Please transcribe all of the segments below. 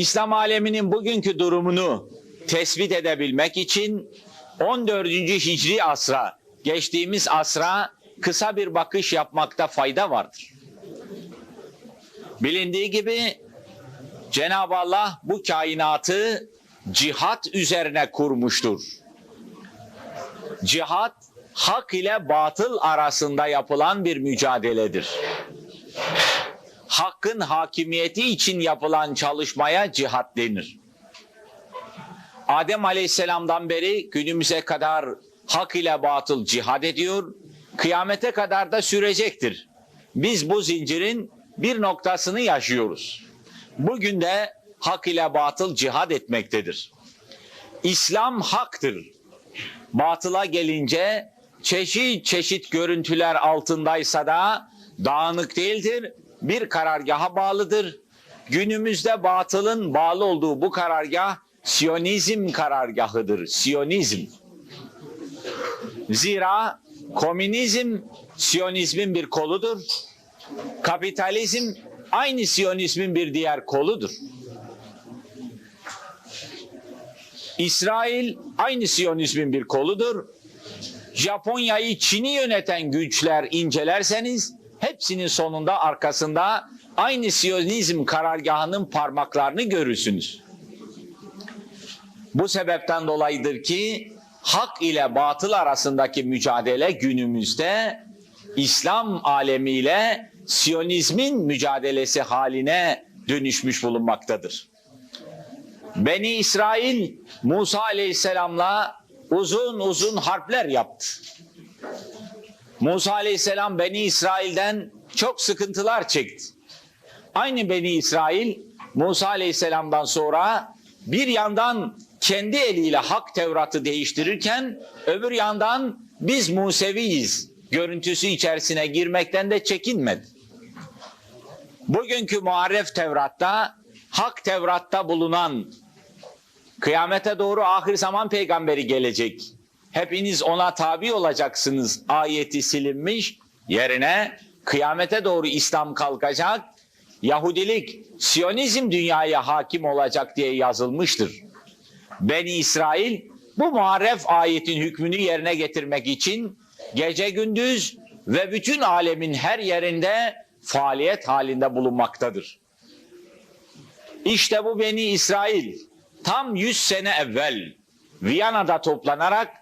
İslam aleminin bugünkü durumunu tespit edebilmek için 14. Hicri asra, geçtiğimiz asra kısa bir bakış yapmakta fayda vardır. Bilindiği gibi Cenab-ı Allah bu kainatı cihat üzerine kurmuştur. Cihat hak ile batıl arasında yapılan bir mücadeledir. Hakkın hakimiyeti için yapılan çalışmaya cihat denir. Adem Aleyhisselam'dan beri günümüze kadar hak ile batıl cihad ediyor. Kıyamete kadar da sürecektir. Biz bu zincirin bir noktasını yaşıyoruz. Bugün de hak ile batıl cihad etmektedir. İslam haktır. Batıla gelince çeşit çeşit görüntüler altındaysa da dağınık değildir. Bir karargaha bağlıdır. Günümüzde batılın bağlı olduğu bu karargah Siyonizm karargahıdır. Siyonizm. Zira komünizm Siyonizmin bir koludur. Kapitalizm aynı Siyonizmin bir diğer koludur. İsrail aynı Siyonizmin bir koludur. Japonya'yı Çin'i yöneten güçler incelerseniz hepsinin sonunda arkasında aynı Siyonizm karargahının parmaklarını görürsünüz. Bu sebepten dolayıdır ki hak ile batıl arasındaki mücadele günümüzde İslam alemiyle Siyonizmin mücadelesi haline dönüşmüş bulunmaktadır. Beni İsrail Musa Aleyhisselam'la uzun uzun harpler yaptı. Musa Aleyhisselam Beni İsrail'den çok sıkıntılar çekti. Aynı Beni İsrail Musa Aleyhisselam'dan sonra bir yandan kendi eliyle hak Tevrat'ı değiştirirken öbür yandan biz Museviyiz görüntüsü içerisine girmekten de çekinmedi. Bugünkü muharref Tevrat'ta hak Tevrat'ta bulunan kıyamete doğru ahir zaman peygamberi gelecek. Hepiniz ona tabi olacaksınız ayeti silinmiş yerine kıyamete doğru İslam kalkacak. Yahudilik, Siyonizm dünyaya hakim olacak diye yazılmıştır. Beni İsrail bu muharref ayetin hükmünü yerine getirmek için gece gündüz ve bütün alemin her yerinde faaliyet halinde bulunmaktadır. İşte bu Beni İsrail tam 100 sene evvel Viyana'da toplanarak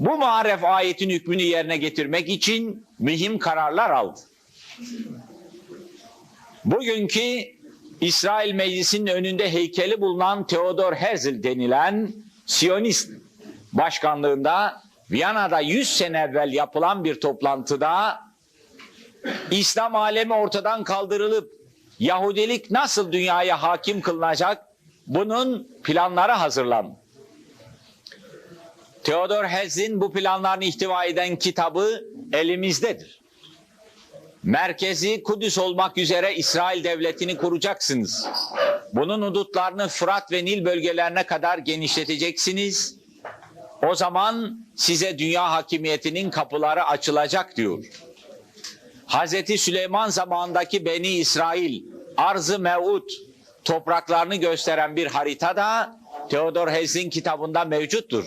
bu muharref ayetin hükmünü yerine getirmek için mühim kararlar aldı. Bugünkü İsrail Meclisi'nin önünde heykeli bulunan Theodor Herzl denilen Siyonist başkanlığında Viyana'da 100 sene evvel yapılan bir toplantıda İslam alemi ortadan kaldırılıp Yahudilik nasıl dünyaya hakim kılınacak bunun planları hazırlandı. Theodor Herzl'in bu planlarını ihtiva eden kitabı elimizdedir. Merkezi Kudüs olmak üzere İsrail devletini kuracaksınız. Bunun hudutlarını Fırat ve Nil bölgelerine kadar genişleteceksiniz. O zaman size dünya hakimiyetinin kapıları açılacak diyor. Hazreti Süleyman zamanındaki Beni İsrail Arz-ı Mev'ud topraklarını gösteren bir harita da Theodor Herzl'in kitabında mevcuttur.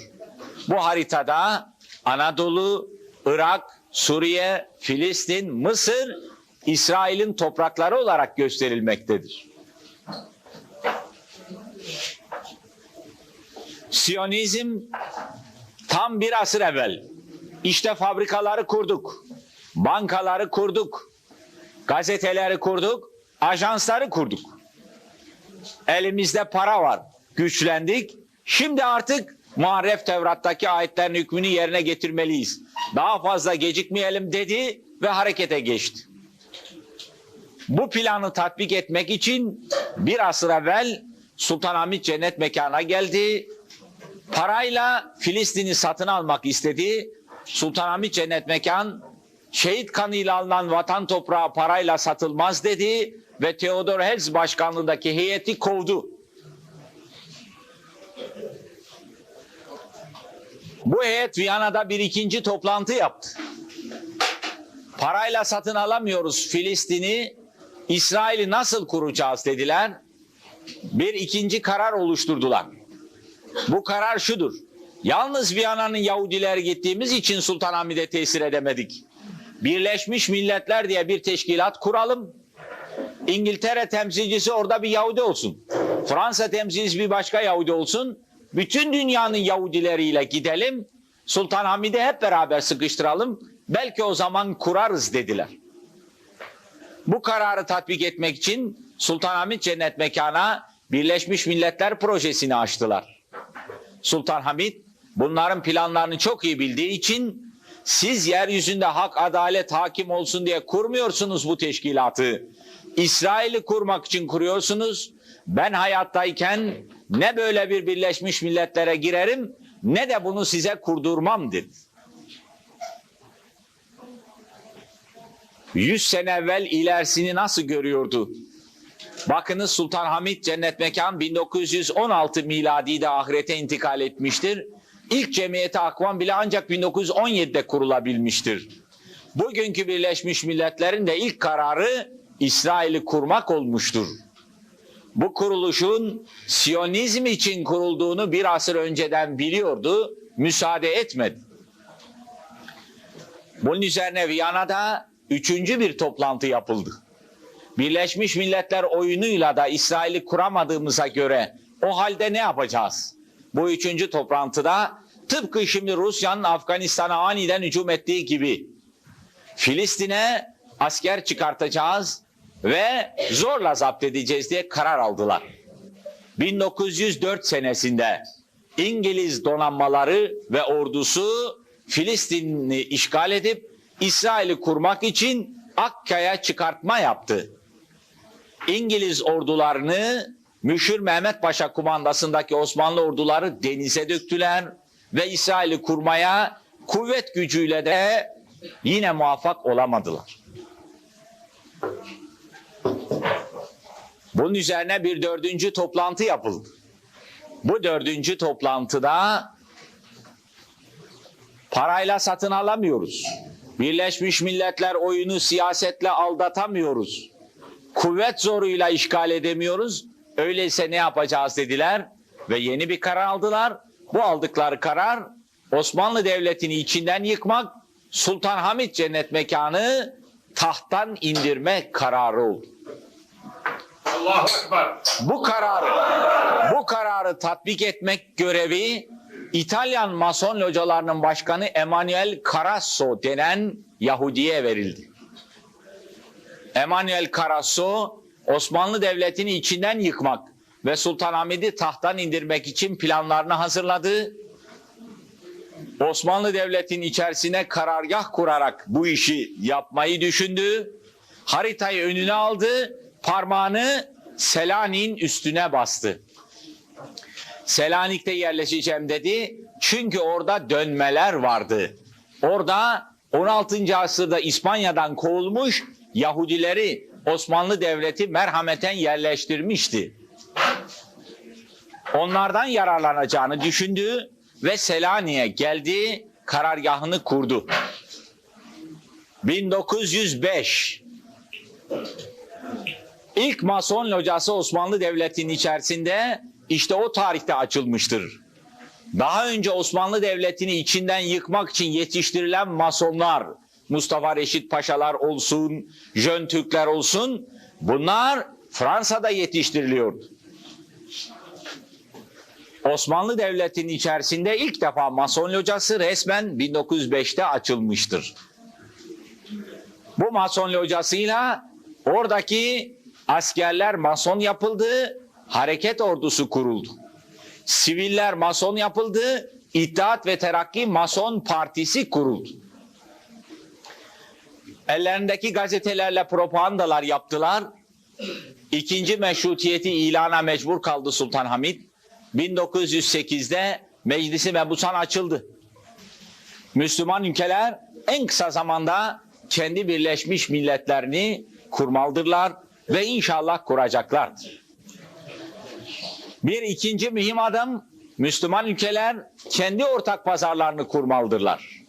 Bu haritada Anadolu, Irak, Suriye, Filistin, Mısır, İsrail'in toprakları olarak gösterilmektedir. Siyonizm tam bir asır evvel işte fabrikaları kurduk, bankaları kurduk, gazeteleri kurduk, ajansları kurduk. Elimizde para var, güçlendik. Şimdi artık Muharref Tevrat'taki ayetlerin hükmünü yerine getirmeliyiz. Daha fazla gecikmeyelim dedi ve harekete geçti. Bu planı tatbik etmek için bir asır evvel Sultanahmet cennet mekana geldi. Parayla Filistin'i satın almak istedi. Sultanahmet cennet mekan şehit kanıyla alınan vatan toprağı parayla satılmaz dedi ve Theodor Herzl başkanlığındaki heyeti kovdu. Bu heyet Viyana'da bir ikinci toplantı yaptı. Parayla satın alamıyoruz Filistin'i, İsrail'i nasıl kuracağız dediler. bir ikinci karar oluşturdular. Bu karar şudur. Yalnız Viyana'nın Yahudiler gittiğimiz için Sultanahmet'e tesir edemedik. Birleşmiş Milletler diye bir teşkilat kuralım. İngiltere temsilcisi orada bir Yahudi olsun. Fransa temsilcisi bir başka Yahudi olsun. Bütün dünyanın Yahudileriyle gidelim. Sultanahmet'i hep beraber sıkıştıralım. Belki o zaman kurarız dediler. Bu kararı tatbik etmek için Sultanahmet Cennet Mekan'a Birleşmiş Milletler Projesi'ni açtılar. Sultanahmet bunların planlarını çok iyi bildiği için siz yeryüzünde hak, adalet hakim olsun diye kurmuyorsunuz bu teşkilatı. İsrail'i kurmak için kuruyorsunuz. Ben hayattayken ne böyle bir Birleşmiş Milletler'e girerim ne de bunu size kurdurmam dedi. 100 sene evvel ilerisini nasıl görüyordu? Bakınız Sultanhamit Cennet Mekan 1916 miladide ahirete intikal etmiştir. İlk cemiyeti akvam bile ancak 1917'de kurulabilmiştir. Bugünkü Birleşmiş Milletler'in de ilk kararı İsrail'i kurmak olmuştur. Bu kuruluşun Siyonizm için kurulduğunu bir asır önceden biliyordu, müsaade etmedi. Bunun üzerine Viyana'da üçüncü bir toplantı yapıldı. Birleşmiş Milletler oyunuyla da İsrail'i kuramadığımıza göre o halde ne yapacağız? Bu üçüncü toplantıda tıpkı şimdi Rusya'nın Afganistan'a aniden hücum ettiği gibi Filistin'e asker çıkartacağız ve zorla zapt edeceğiz diye karar aldılar. 1904 senesinde İngiliz donanmaları ve ordusu Filistin'i işgal edip İsrail'i kurmak için Akka'ya çıkartma yaptı. İngiliz ordularını Müşir Mehmet Paşa kumandasındaki Osmanlı orduları denize döktüler ve İsrail'i kurmaya kuvvet gücüyle de yine muvaffak olamadılar. Bunun üzerine bir dördüncü toplantı yapıldı. Bu dördüncü toplantıda parayla satın alamıyoruz. Birleşmiş Milletler oyunu siyasetle aldatamıyoruz. Kuvvet zoruyla işgal edemiyoruz. Öyleyse ne yapacağız dediler ve yeni bir karar aldılar. Bu aldıkları karar Osmanlı Devleti'ni içinden yıkmak, Sultanhamit Cennet Mekanı tahttan indirme kararı oldu. Bu kararı bu kararı tatbik etmek görevi İtalyan Mason localarının başkanı Emanuel Carasso denen Yahudi'ye verildi. Emanuel Carasso Osmanlı Devleti'ni içinden yıkmak ve Sultanahmet'i tahttan indirmek için planlarını hazırladı. Osmanlı Devleti'nin içerisine karargah kurarak bu işi yapmayı düşündü. Haritayı önüne aldı, parmağını Selanik'in üstüne bastı. Selanik'te yerleşeceğim dedi. Çünkü orada dönmeler vardı. Orada 16. asırda İspanya'dan kovulmuş Yahudileri Osmanlı Devleti merhameten yerleştirmişti. Onlardan yararlanacağını düşündü ve Selanik'e geldi, karargahını kurdu. 1905 İlk Mason locası Osmanlı Devleti'nin içerisinde işte o tarihte açılmıştır. Daha önce Osmanlı Devleti'ni içinden yıkmak için yetiştirilen masonlar, Mustafa Reşit Paşalar olsun, Jön Türkler olsun, bunlar Fransa'da yetiştiriliyordu. Osmanlı Devleti'nin içerisinde ilk defa Mason locası resmen 1905'te açılmıştır. Bu Mason locasıyla oradaki askerler Mason yapıldı, hareket ordusu kuruldu. Siviller Mason yapıldı, İttihat ve Terakki Mason Partisi kuruldu. Ellerindeki gazetelerle propagandalar yaptılar. İkinci meşrutiyeti ilana mecbur kaldı Sultan Hamid. 1908'de meclisi mebusan açıldı. Müslüman ülkeler en kısa zamanda kendi birleşmiş milletlerini kurmalıdırlar ve inşallah kuracaklardır. Bir ikinci mühim adım Müslüman ülkeler kendi ortak pazarlarını kurmalıdırlar.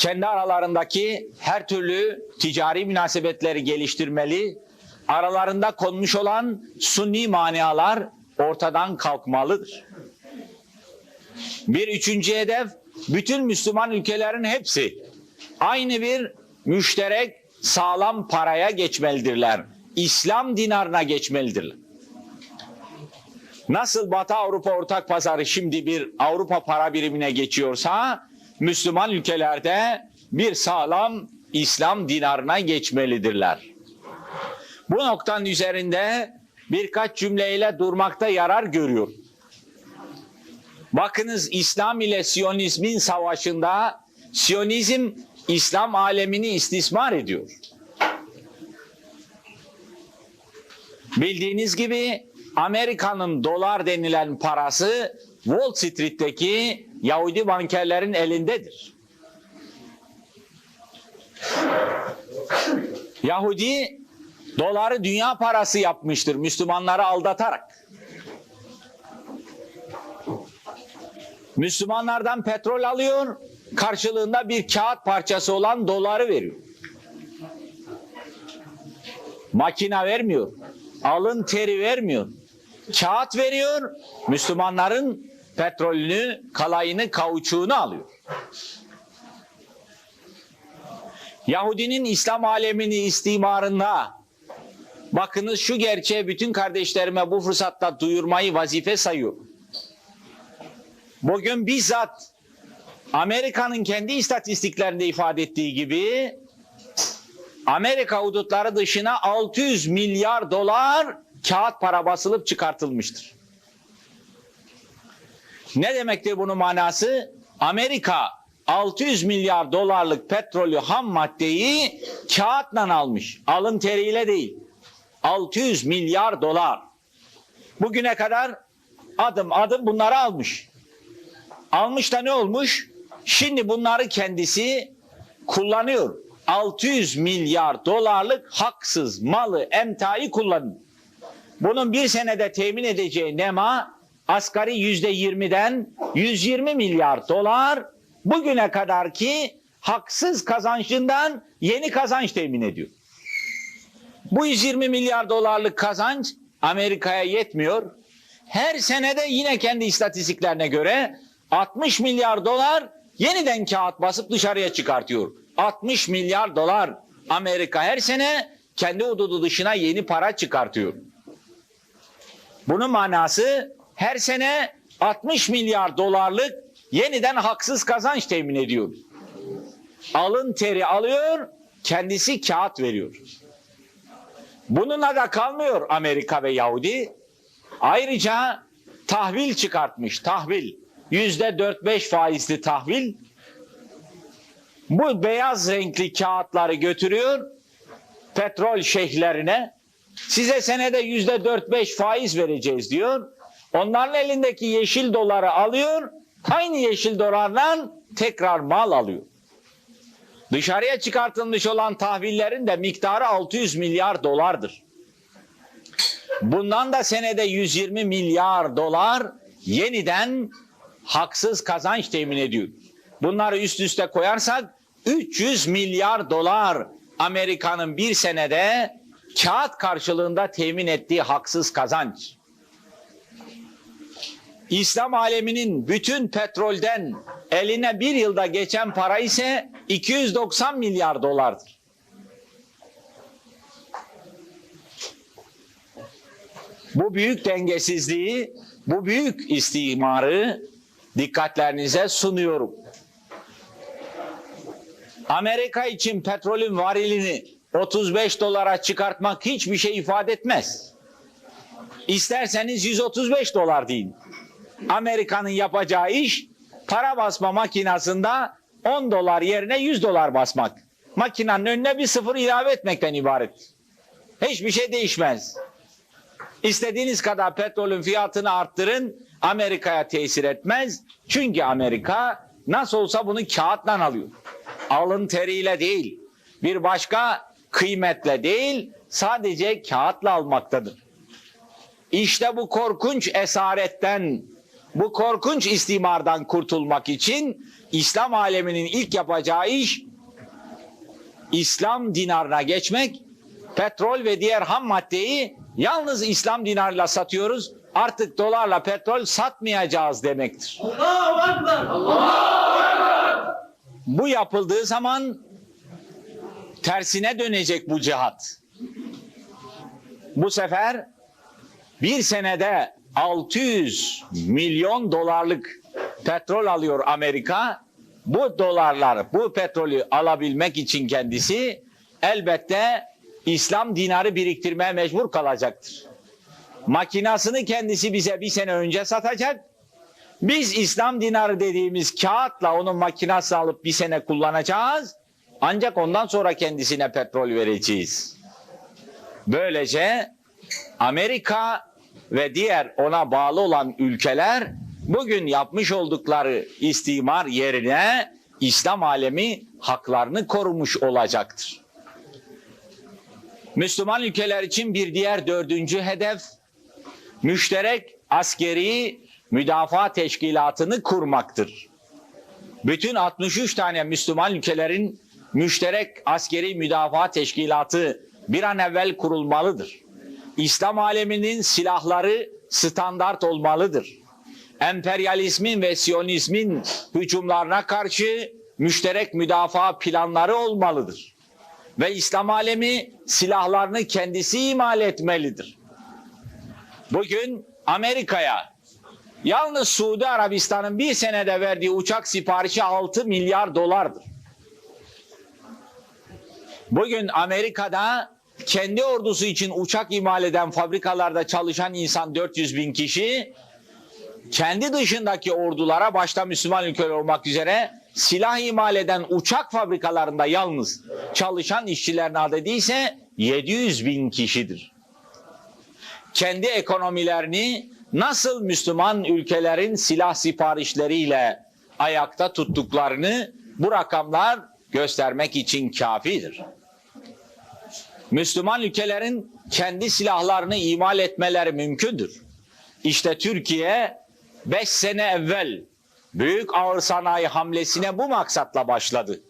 kendi aralarındaki her türlü ticari münasebetleri geliştirmeli, aralarında konmuş olan sunni manialar ortadan kalkmalıdır. Bir üçüncü hedef, bütün Müslüman ülkelerin hepsi aynı bir müşterek sağlam paraya geçmelidirler. İslam dinarına geçmelidirler. Nasıl Batı Avrupa ortak pazarı şimdi bir Avrupa para birimine geçiyorsa Müslüman ülkelerde bir sağlam İslam dinarına geçmelidirler. Bu noktanın üzerinde birkaç cümleyle durmakta yarar görüyor. Bakınız İslam ile Siyonizmin savaşında Siyonizm İslam alemini istismar ediyor. Bildiğiniz gibi Amerika'nın dolar denilen parası Wall Street'teki Yahudi bankerlerin elindedir. Yahudi doları dünya parası yapmıştır Müslümanları aldatarak. Müslümanlardan petrol alıyor, karşılığında bir kağıt parçası olan doları veriyor. Makina vermiyor, alın teri vermiyor. Kağıt veriyor, Müslümanların petrolünü, kalayını, kauçuğunu alıyor. Yahudinin İslam alemini istimarında bakınız şu gerçeği bütün kardeşlerime bu fırsatta duyurmayı vazife sayıyorum. Bugün bizzat Amerika'nın kendi istatistiklerinde ifade ettiği gibi Amerika hudutları dışına 600 milyar dolar kağıt para basılıp çıkartılmıştır. Ne demektir bunun manası? Amerika 600 milyar dolarlık petrolü ham maddeyi kağıtla almış. Alın teriyle değil. 600 milyar dolar. Bugüne kadar adım adım bunları almış. Almış da ne olmuş? Şimdi bunları kendisi kullanıyor. 600 milyar dolarlık haksız malı, emtayı kullanıyor. Bunun bir senede temin edeceği nema asgari yüzde yirmiden 120 milyar dolar bugüne kadar ki haksız kazancından yeni kazanç temin ediyor. Bu 120 milyar dolarlık kazanç Amerika'ya yetmiyor. Her senede yine kendi istatistiklerine göre 60 milyar dolar yeniden kağıt basıp dışarıya çıkartıyor. 60 milyar dolar Amerika her sene kendi hududu dışına yeni para çıkartıyor. Bunun manası her sene 60 milyar dolarlık yeniden haksız kazanç temin ediyor. Alın teri alıyor, kendisi kağıt veriyor. Bununla da kalmıyor Amerika ve Yahudi. Ayrıca tahvil çıkartmış, tahvil. Yüzde dört beş faizli tahvil. Bu beyaz renkli kağıtları götürüyor petrol şeyhlerine. Size senede yüzde dört beş faiz vereceğiz diyor. Onların elindeki yeşil doları alıyor. Aynı yeşil dolardan tekrar mal alıyor. Dışarıya çıkartılmış olan tahvillerin de miktarı 600 milyar dolardır. Bundan da senede 120 milyar dolar yeniden haksız kazanç temin ediyor. Bunları üst üste koyarsak 300 milyar dolar Amerika'nın bir senede kağıt karşılığında temin ettiği haksız kazanç. İslam aleminin bütün petrolden eline bir yılda geçen para ise 290 milyar dolardır. Bu büyük dengesizliği, bu büyük istimarı dikkatlerinize sunuyorum. Amerika için petrolün varilini 35 dolara çıkartmak hiçbir şey ifade etmez. İsterseniz 135 dolar deyin. Amerika'nın yapacağı iş para basma makinasında 10 dolar yerine 100 dolar basmak. Makinenin önüne bir sıfır ilave etmekten ibaret. Hiçbir şey değişmez. İstediğiniz kadar petrolün fiyatını arttırın Amerika'ya tesir etmez. Çünkü Amerika nasıl olsa bunu kağıtla alıyor. Alın teriyle değil. Bir başka kıymetle değil sadece kağıtla almaktadır. İşte bu korkunç esaretten bu korkunç istimardan kurtulmak için İslam aleminin ilk yapacağı iş İslam dinarına geçmek, petrol ve diğer ham maddeyi yalnız İslam dinarıyla satıyoruz. Artık dolarla petrol satmayacağız demektir. Bu yapıldığı zaman tersine dönecek bu cihat. Bu sefer bir senede 600 milyon dolarlık petrol alıyor Amerika. Bu dolarlar, bu petrolü alabilmek için kendisi elbette İslam dinarı biriktirmeye mecbur kalacaktır. Makinasını kendisi bize bir sene önce satacak. Biz İslam dinarı dediğimiz kağıtla onun makinasını alıp bir sene kullanacağız. Ancak ondan sonra kendisine petrol vereceğiz. Böylece Amerika ve diğer ona bağlı olan ülkeler bugün yapmış oldukları istimar yerine İslam alemi haklarını korumuş olacaktır. Müslüman ülkeler için bir diğer dördüncü hedef müşterek askeri müdafaa teşkilatını kurmaktır. Bütün 63 tane Müslüman ülkelerin müşterek askeri müdafaa teşkilatı bir an evvel kurulmalıdır. İslam aleminin silahları standart olmalıdır. Emperyalizmin ve Siyonizmin hücumlarına karşı müşterek müdafaa planları olmalıdır. Ve İslam alemi silahlarını kendisi imal etmelidir. Bugün Amerika'ya yalnız Suudi Arabistan'ın bir senede verdiği uçak siparişi 6 milyar dolardır. Bugün Amerika'da kendi ordusu için uçak imal eden fabrikalarda çalışan insan 400 bin kişi kendi dışındaki ordulara başta Müslüman ülkeler olmak üzere silah imal eden uçak fabrikalarında yalnız çalışan işçilerin adedi ise 700 bin kişidir. Kendi ekonomilerini nasıl Müslüman ülkelerin silah siparişleriyle ayakta tuttuklarını bu rakamlar göstermek için kafidir. Müslüman ülkelerin kendi silahlarını imal etmeleri mümkündür. İşte Türkiye 5 sene evvel büyük ağır sanayi hamlesine bu maksatla başladı.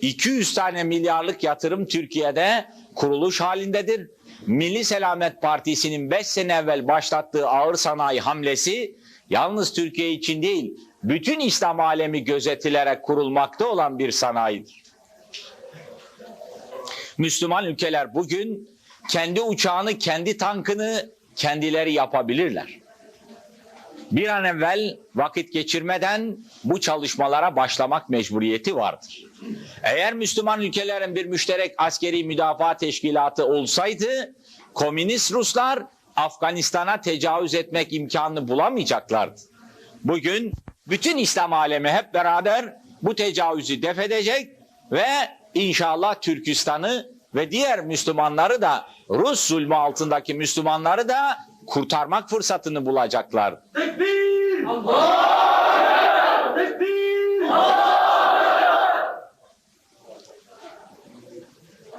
200 tane milyarlık yatırım Türkiye'de kuruluş halindedir. Milli Selamet Partisi'nin 5 sene evvel başlattığı ağır sanayi hamlesi yalnız Türkiye için değil, bütün İslam alemi gözetilerek kurulmakta olan bir sanayidir. Müslüman ülkeler bugün kendi uçağını, kendi tankını kendileri yapabilirler. Bir an evvel vakit geçirmeden bu çalışmalara başlamak mecburiyeti vardır. Eğer Müslüman ülkelerin bir müşterek askeri müdafaa teşkilatı olsaydı, komünist Ruslar Afganistan'a tecavüz etmek imkanını bulamayacaklardı. Bugün bütün İslam alemi hep beraber bu tecavüzü def edecek ve inşallah Türkistan'ı ve diğer Müslümanları da Rus zulmü altındaki Müslümanları da kurtarmak fırsatını bulacaklar. Tekbir! Tekbir!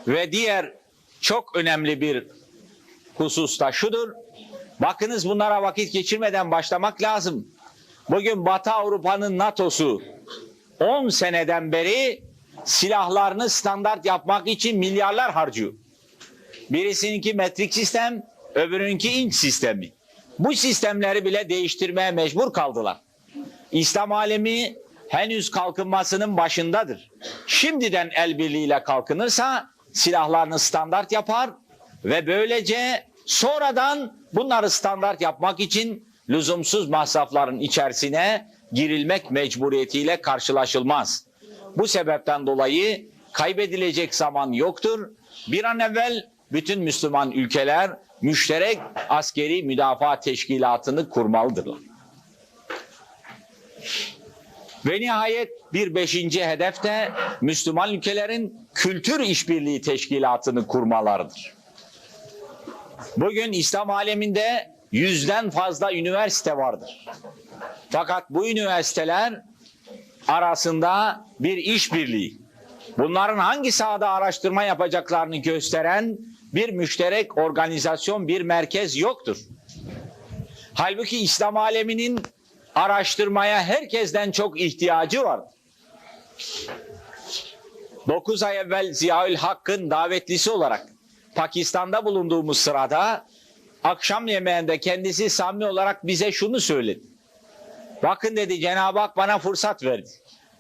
Ve diğer çok önemli bir husus da şudur. Bakınız bunlara vakit geçirmeden başlamak lazım. Bugün Batı Avrupa'nın NATO'su 10 seneden beri silahlarını standart yapmak için milyarlar harcıyor. Birisininki metrik sistem, öbürünki inç sistemi. Bu sistemleri bile değiştirmeye mecbur kaldılar. İslam alemi henüz kalkınmasının başındadır. Şimdiden el birliğiyle kalkınırsa silahlarını standart yapar ve böylece sonradan bunları standart yapmak için lüzumsuz masrafların içerisine girilmek mecburiyetiyle karşılaşılmaz. Bu sebepten dolayı kaybedilecek zaman yoktur. Bir an evvel bütün Müslüman ülkeler müşterek askeri müdafaa teşkilatını kurmalıdırlar. Ve nihayet bir beşinci hedef de Müslüman ülkelerin kültür işbirliği teşkilatını kurmalarıdır. Bugün İslam aleminde yüzden fazla üniversite vardır. Fakat bu üniversiteler arasında bir işbirliği, bunların hangi sahada araştırma yapacaklarını gösteren bir müşterek organizasyon, bir merkez yoktur. Halbuki İslam aleminin araştırmaya herkesten çok ihtiyacı var. 9 ay evvel Ziyaül Hakk'ın davetlisi olarak Pakistan'da bulunduğumuz sırada akşam yemeğinde kendisi samimi olarak bize şunu söyledi. Bakın dedi Cenab-ı Hak bana fırsat verdi.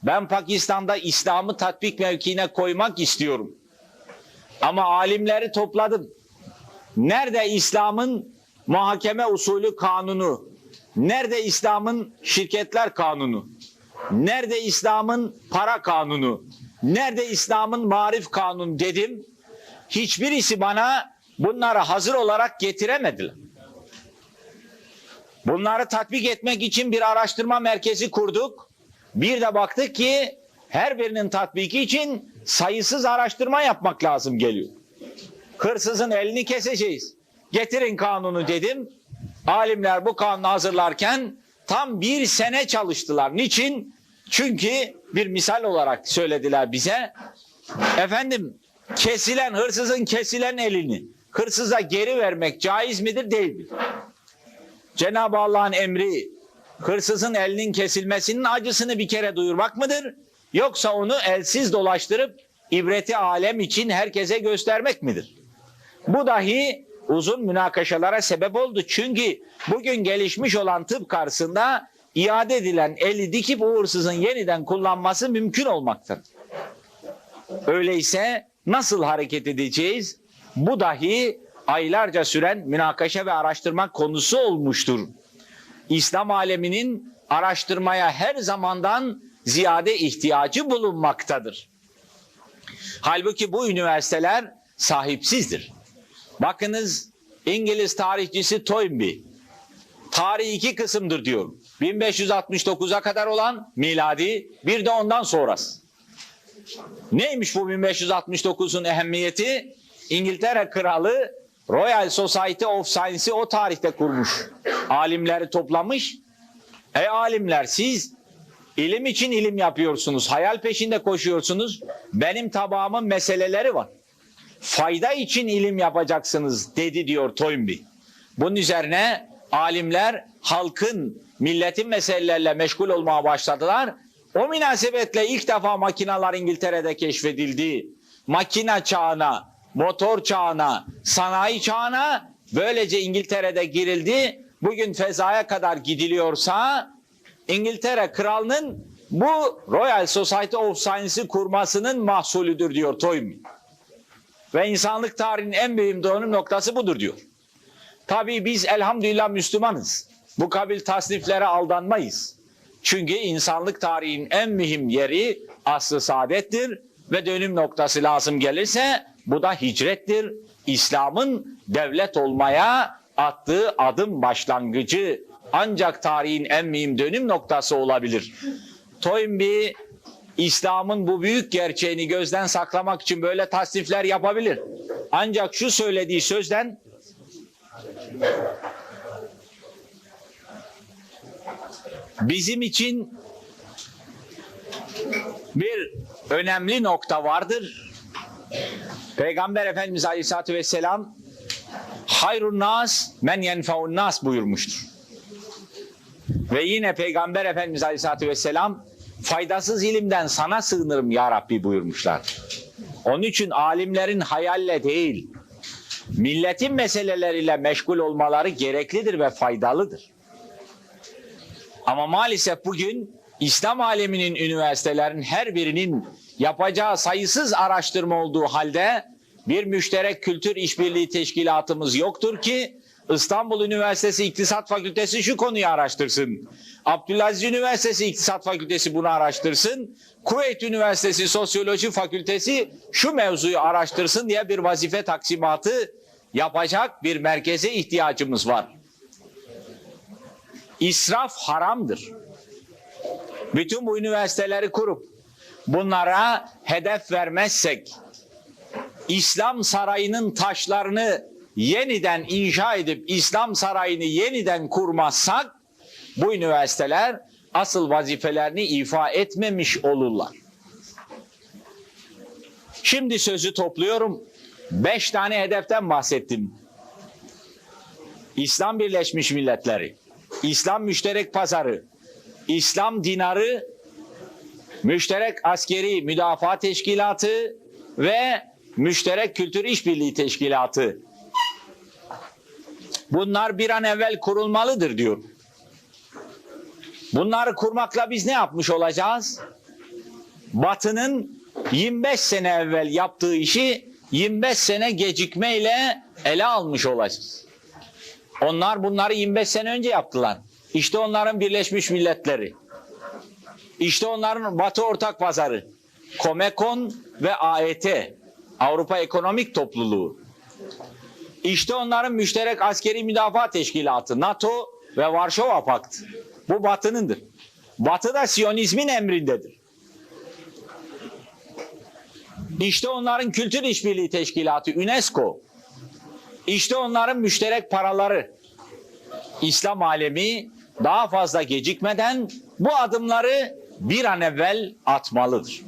Ben Pakistan'da İslam'ı tatbik mevkiine koymak istiyorum. Ama alimleri topladım. Nerede İslam'ın muhakeme usulü kanunu? Nerede İslam'ın şirketler kanunu? Nerede İslam'ın para kanunu? Nerede İslam'ın marif kanunu dedim. Hiçbirisi bana bunları hazır olarak getiremediler. Bunları tatbik etmek için bir araştırma merkezi kurduk. Bir de baktık ki her birinin tatbiki için sayısız araştırma yapmak lazım geliyor. Hırsızın elini keseceğiz. Getirin kanunu dedim. Alimler bu kanunu hazırlarken tam bir sene çalıştılar. Niçin? Çünkü bir misal olarak söylediler bize. Efendim kesilen hırsızın kesilen elini hırsıza geri vermek caiz midir değil midir? Cenab-ı Allah'ın emri hırsızın elinin kesilmesinin acısını bir kere duyurmak mıdır? Yoksa onu elsiz dolaştırıp ibreti alem için herkese göstermek midir? Bu dahi uzun münakaşalara sebep oldu. Çünkü bugün gelişmiş olan tıp karşısında iade edilen eli dikip hırsızın yeniden kullanması mümkün olmaktadır. Öyleyse nasıl hareket edeceğiz? Bu dahi aylarca süren münakaşa ve araştırma konusu olmuştur. İslam aleminin araştırmaya her zamandan ziyade ihtiyacı bulunmaktadır. Halbuki bu üniversiteler sahipsizdir. Bakınız İngiliz tarihçisi Toynbee tarih iki kısımdır diyor. 1569'a kadar olan miladi bir de ondan sonrası. Neymiş bu 1569'un ehemmiyeti? İngiltere Kralı Royal Society of Science'i o tarihte kurmuş. Alimleri toplamış. Ey alimler siz ilim için ilim yapıyorsunuz. Hayal peşinde koşuyorsunuz. Benim tabağımın meseleleri var. Fayda için ilim yapacaksınız dedi diyor Toynbee. Bunun üzerine alimler halkın, milletin meselelerle meşgul olmaya başladılar. O münasebetle ilk defa makineler İngiltere'de keşfedildi. Makine çağına, motor çağına, sanayi çağına böylece İngiltere'de girildi. Bugün fezaya kadar gidiliyorsa İngiltere kralının bu Royal Society of Science'ı kurmasının mahsulüdür diyor Toynbee. Ve insanlık tarihinin en büyük dönüm noktası budur diyor. Tabii biz elhamdülillah Müslümanız. Bu kabil tasniflere aldanmayız. Çünkü insanlık tarihinin en mühim yeri aslı saadettir ve dönüm noktası lazım gelirse bu da hicrettir. İslam'ın devlet olmaya attığı adım başlangıcı ancak tarihin en mühim dönüm noktası olabilir. Toynbee İslam'ın bu büyük gerçeğini gözden saklamak için böyle tasnifler yapabilir. Ancak şu söylediği sözden bizim için bir önemli nokta vardır. Peygamber Efendimiz Aleyhisselatü Vesselam hayrun nas men yenfeun nas buyurmuştur. Ve yine Peygamber Efendimiz Aleyhisselatü Vesselam faydasız ilimden sana sığınırım ya Rabbi buyurmuşlar. Onun için alimlerin hayalle değil, milletin meseleleriyle meşgul olmaları gereklidir ve faydalıdır. Ama maalesef bugün İslam aleminin üniversitelerin her birinin yapacağı sayısız araştırma olduğu halde bir müşterek kültür işbirliği teşkilatımız yoktur ki İstanbul Üniversitesi İktisat Fakültesi şu konuyu araştırsın. Abdülaziz Üniversitesi İktisat Fakültesi bunu araştırsın. Kuveyt Üniversitesi Sosyoloji Fakültesi şu mevzuyu araştırsın diye bir vazife taksimatı yapacak bir merkeze ihtiyacımız var. İsraf haramdır. Bütün bu üniversiteleri kurup bunlara hedef vermezsek İslam sarayının taşlarını yeniden inşa edip İslam sarayını yeniden kurmazsak bu üniversiteler asıl vazifelerini ifa etmemiş olurlar. Şimdi sözü topluyorum. Beş tane hedeften bahsettim. İslam Birleşmiş Milletleri, İslam Müşterek Pazarı, İslam dinarı, müşterek askeri müdafaa teşkilatı ve müşterek kültür işbirliği teşkilatı. Bunlar bir an evvel kurulmalıdır diyor. Bunları kurmakla biz ne yapmış olacağız? Batı'nın 25 sene evvel yaptığı işi 25 sene gecikmeyle ele almış olacağız. Onlar bunları 25 sene önce yaptılar. İşte onların Birleşmiş Milletleri. İşte onların Batı Ortak Pazarı. Comecon ve AET. Avrupa Ekonomik Topluluğu. İşte onların müşterek askeri müdafaa teşkilatı NATO ve Varşova Paktı. Bu Batı'nındır. Batı da Siyonizmin emrindedir. İşte onların kültür işbirliği teşkilatı UNESCO. İşte onların müşterek paraları. İslam alemi daha fazla gecikmeden bu adımları bir an evvel atmalıdır.